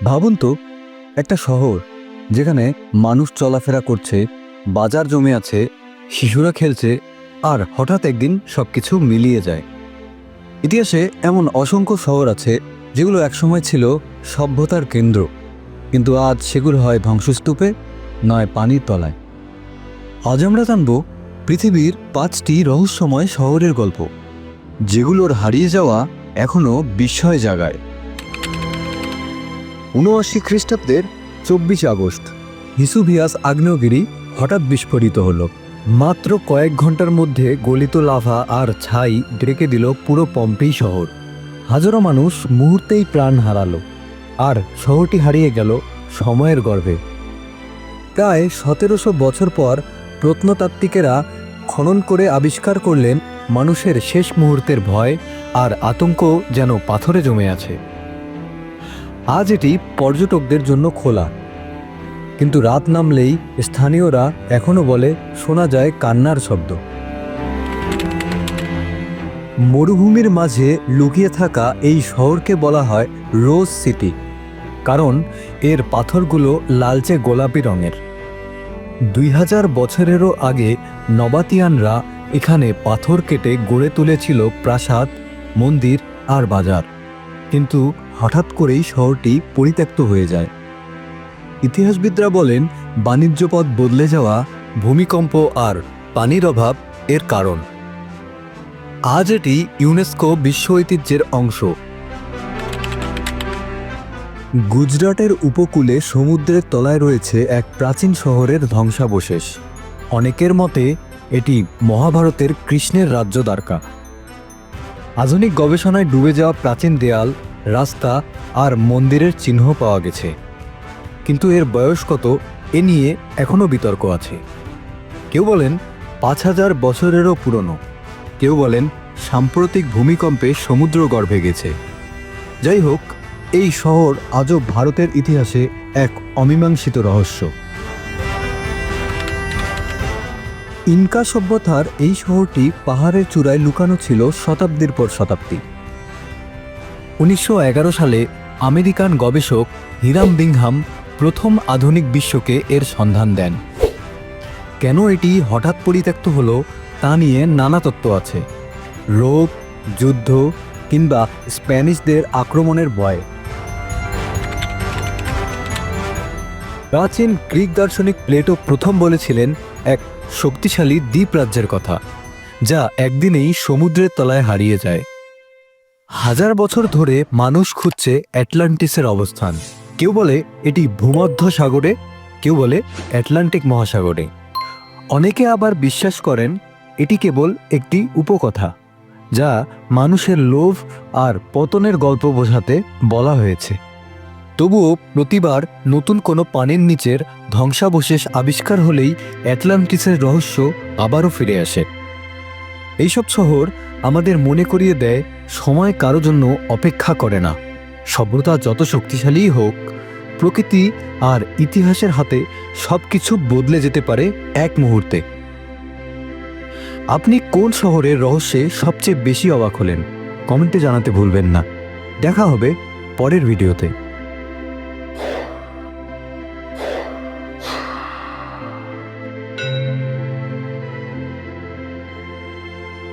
ভাবুন তো, একটা শহর যেখানে মানুষ চলাফেরা করছে, বাজার জমে আছে, শিশুরা খেলছে, আর হঠাৎ একদিন সব কিছু মিলিয়ে যায়। ইতিহাসে এমন অসংখ্য শহর আছে যেগুলো একসময় ছিল সভ্যতার কেন্দ্র, কিন্তু আজ সেগুলো হয় ধ্বংসস্তূপে, নয় পানির তলায়। আজ আমরা জানব পৃথিবীর পাঁচটি রহস্যময় শহরের গল্প, যেগুলোর হারিয়ে যাওয়া এখনও বিস্ময় জাগায়। উনআশি খ্রিস্টাব্দের চব্বিশে আগস্ট। হিসুভিয়াস আগ্নেয়গিরি হঠাৎ বিস্ফোরিত হল। মাত্র কয়েক ঘণ্টার মধ্যে গলিত লাভা আর ছাই ডেকে দিল পুরো পম্পেই শহর। হাজারো মানুষ মুহূর্তেই প্রাণ হারালো, আর শহরটি হারিয়ে গেল সময়ের গর্ভে। প্রায় সতেরোশো বছর পর প্রত্নতাত্ত্বিকেরা খনন করে আবিষ্কার করলেন মানুষের শেষ মুহূর্তের ভয় আর আতঙ্ক যেন পাথরে জমে আছে। আজ এটি পর্যটকদের জন্য খোলা। কিন্তু রাত নামলেই স্থানীয়রা এখনও বলে, শোনা যায় কান্নার শব্দ। মরুভূমির মাঝে লুকিয়ে থাকা এই শহরকে বলা হয় রোজ সিটি, কারণ এর পাথরগুলো লালচে গোলাপি রঙের। দুই হাজার বছরেরও আগে নবাতিয়ানরা এখানে পাথর কেটে গড়ে তুলেছিল প্রাসাদ, মন্দির আর বাজার। কিন্তু হঠাৎ করেই শহরটি পরিত্যক্ত হয়ে যায়। ইতিহাসবিদরা বলেন, বাণিজ্য পথ বদলে যাওয়া, ভূমিকম্প আর পানির অভাব এর কারণ। আজ এটি ইউনেস্কো বিশ্ব ঐতিহ্যের অংশ। গুজরাটের উপকূলে সমুদ্রের তলায় রয়েছে এক প্রাচীন শহরের ধ্বংসাবশেষ। অনেকের মতে, এটি মহাভারতের কৃষ্ণের রাজ্য দ্বারকা। আধুনিক গবেষণায় ডুবে যাওয়া প্রাচীন দেয়াল রাস্তা আর মন্দিরের চিহ্ন পাওয়া গেছে। কিন্তু এর বয়স কত, এ নিয়ে এখনও বিতর্ক আছে। কেউ বলেন পাঁচ হাজার বছরেরও পুরনো। কেউ বলেন সাম্প্রতিক ভূমিকম্পে সমুদ্র গর্ভে গেছে। যাই হোক, এই শহর আজও ভারতের ইতিহাসে এক অমীমাংসিত রহস্য। ইনকা সভ্যতার এই শহরটি পাহাড়ের চূড়ায় লুকানো ছিল শতাব্দীর পর শতাব্দী। উনিশশো এগারো সালে আমেরিকান গবেষক হিরাম বিংহাম প্রথম আধুনিক বিশ্বকে এর সন্ধান দেন। কেন এটি হঠাৎ পরিত্যক্ত হল তা নিয়ে নানা তত্ত্ব আছে। রোগ, যুদ্ধ কিংবা স্প্যানিশদের আক্রমণের ভয়। প্রাচীন গ্রিক দার্শনিক প্লেটো প্রথম বলেছিলেন এক শক্তিশালী দ্বীপ রাজ্যের কথা, যা একদিনেই সমুদ্রের তলায় হারিয়ে যায়। হাজার বছর ধরে মানুষ খুঁজছে অ্যাটলান্টিসের অবস্থান। কেউ বলে এটি ভূমধ্য সাগরে কেউ বলে অ্যাটলান্টিক মহাসাগরে। অনেকে আবার বিশ্বাস করেন এটি কেবল একটি উপকথা, যা মানুষের লোভ আর পতনের গল্প বোঝাতে বলা হয়েছে। তবুও প্রতিবার নতুন কোনো পানির নিচের ধ্বংসাবশেষ আবিষ্কার হলেই অ্যাটলান্টিসের রহস্য আবারও ফিরে আসে। এইসব শহর আমাদের মনে করিয়ে দেয়, সময় কারও জন্য অপেক্ষা করে না। সভ্যতা যত শক্তিশালীই হোক, প্রকৃতি আর ইতিহাসের হাতে সব কিছু বদলে যেতে পারে এক মুহূর্তে। আপনি কোন শহরের রহস্যে সবচেয়ে বেশি অবাক হলেন? কমেন্টে জানাতে ভুলবেন না। দেখা হবে পরের ভিডিওতে।